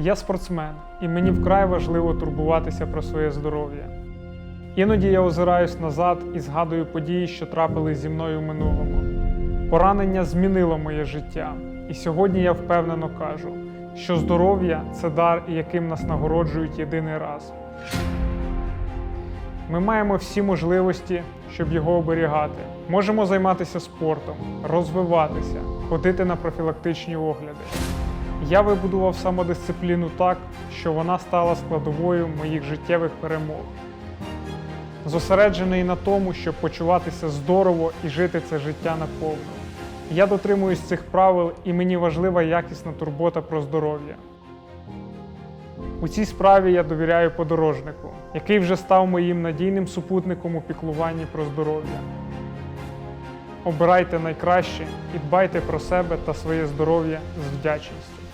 Я спортсмен, і мені вкрай важливо турбуватися про своє здоров'я. Іноді я озираюсь назад і згадую події, що трапились зі мною в минулому. Поранення змінило моє життя, і сьогодні я впевнено кажу, що здоров'я це дар, яким нас нагороджують єдиний раз. Ми маємо всі можливості, щоб його оберігати. Можемо займатися спортом, розвиватися, ходити на профілактичні огляди. Я вибудував самодисципліну так, що вона стала складовою моїх життєвих перемог. Зосереджений на тому, щоб почуватися здорово і жити це життя наповну. Я дотримуюсь цих правил, і мені важлива якісна турбота про здоров'я. У цій справі я довіряю подорожнику, який вже став моїм надійним супутником у піклуванні про здоров'я. Обирайте найкраще і дбайте про себе та своє здоров'я з вдячністю.